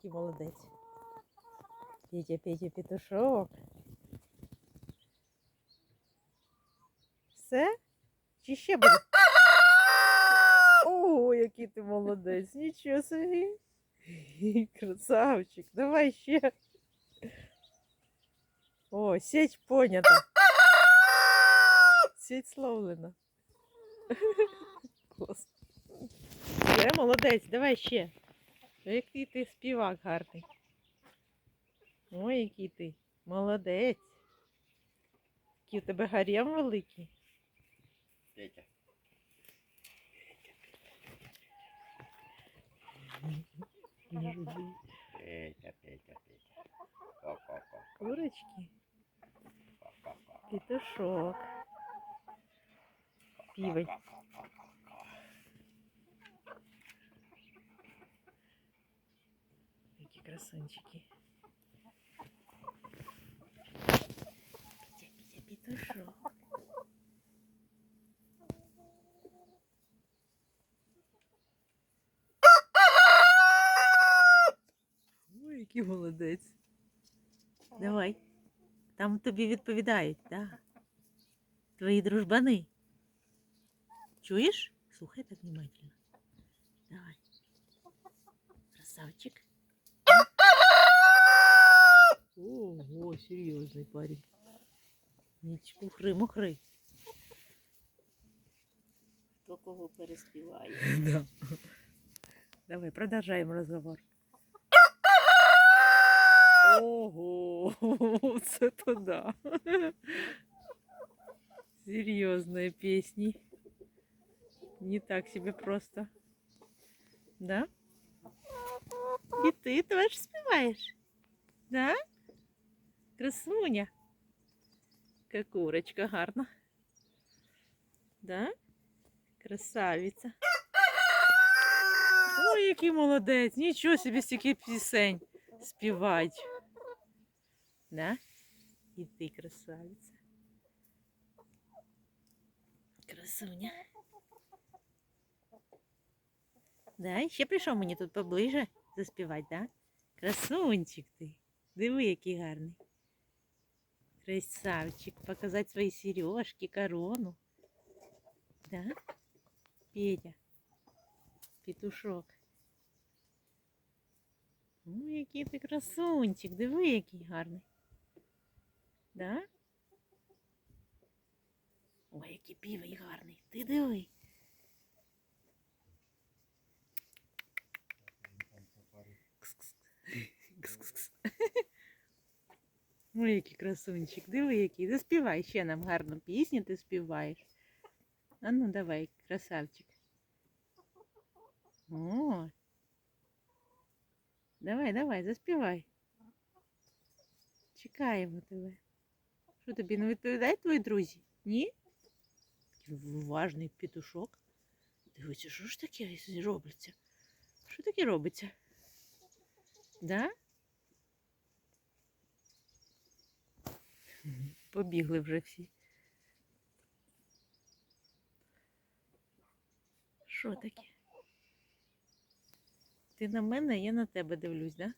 який молодець. Петя, Петя, петушок. Все? Чи ще буде? О, який ти молодець, нічого собі. Красавчик, давай ще. О, сеть понята. Сеть словлена. Клас. Все, молодець, давай ще. Який ти співак гарний. Ой, який ти. Молодець. Який у тебе гарем великий. Петя. Петя, Петя, Петя. Ко-ко-ко, Курочки, петушок. Півень. Красунчики. Петя, Петя, петушок. Ой, який молодець. Давай. Там тобі відповідають, так. Твої дружбани. Чуєш? Слухай так внимательно. Давай. Красавчик. Ого, серйозний парень. Нічку хри-мухри. Хто кого переспіває. Да. Давай, продовжаємо розговор. Ого, це то да. Серьезные песни. Не так себе просто. Да? І ти теж співаєш? Да? Красуня. Яка курочка гарна. Да? Красавиця. Ой, який молодець. Нічого собі стільки пісень співать. Да? І ти красавиця. Красуня. Да, ще прийшов мені тут поближе заспівати, да? Красунчик ти. Диви, який гарний. Красавчик. Показати свої сережки, корону. Да? Петя. Петушок. Ну, який ти красунчик, диви, який гарний. Да? Ой, який півий гарний. Ти диви. Ой, який красунчик, диви, який. Заспівай ще нам гарну пісню, ти співаєш. А ну давай, красавчик. О. Давай, давай, заспівай. Чекаємо тебе. Що тобі не відповідають твої друзі? Ні? Уважний петушок. Дивіться, що ж таке робиться? Що таке робиться? Да? Побігли вже всі. Що таке? Ти на мене, я на тебе дивлюсь, да?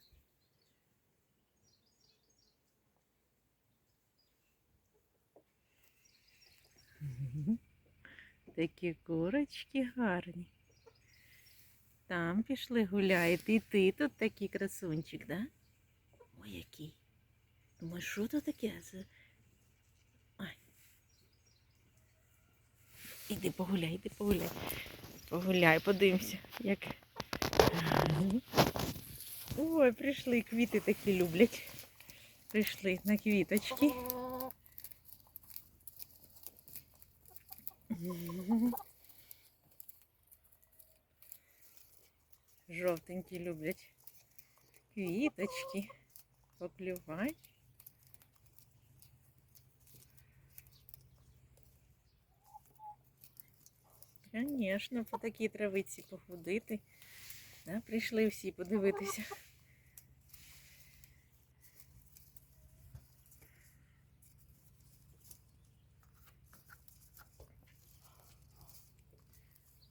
Такі курочки гарні. Там пішли гуляєте. І ти тут такий красунчик, да? Ой, який. Думаю, що то таке? Це... Ай. Іди погуляй, іди погуляй. Погуляй, подивимося, як. Ой, прийшли, квіти такі люблять. Прийшли на квіточки. Жовтенькі люблять квіточки. Поплювай. Звісно, по такій травиці походити. Да, прийшли всі подивитися.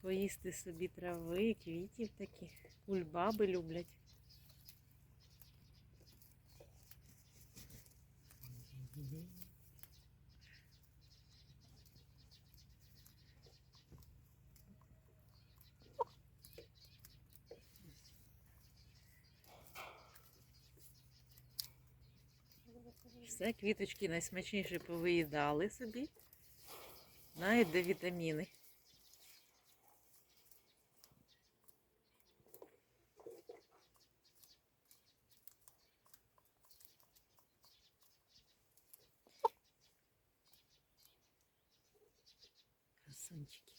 Поїсти собі трави, квітів таких. Кульбаби люблять. Все, квіточки найсмачніше повиїдали собі. Знають, де вітаміни. Красунчики.